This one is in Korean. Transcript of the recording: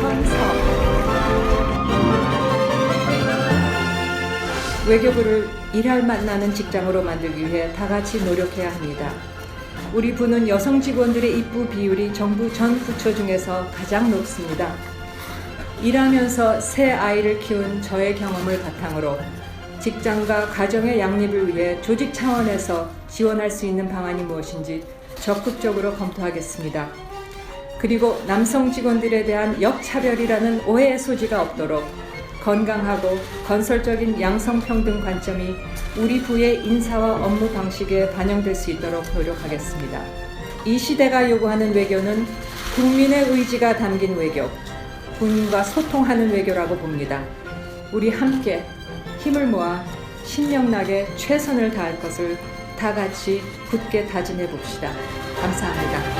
선서 외교부를 일할 만나는 직장으로 만들기 위해 다 같이 노력해야 합니다. 우리 부는 여성 직원들의 입부 비율이 정부 전 부처 중에서 가장 높습니다. 일하면서 새 아이를 키운 저의 경험을 바탕으로 직장과 가정의 양립을 위해 조직 차원에서 지원할 수 있는 방안이 무엇인지 적극적으로 검토하겠습니다. 그리고 남성 직원들에 대한 역차별이라는 오해의 소지가 없도록 건강하고 건설적인 양성평등 관점이 우리 부의 인사와 업무 방식에 반영될 수 있도록 노력하겠습니다. 이 시대가 요구하는 외교는 국민의 의지가 담긴 외교, 국민과 소통하는 외교라고 봅니다. 우리 함께 힘을 모아 신명나게 최선을 다할 것을 다 같이 굳게 다짐해 봅시다. 감사합니다.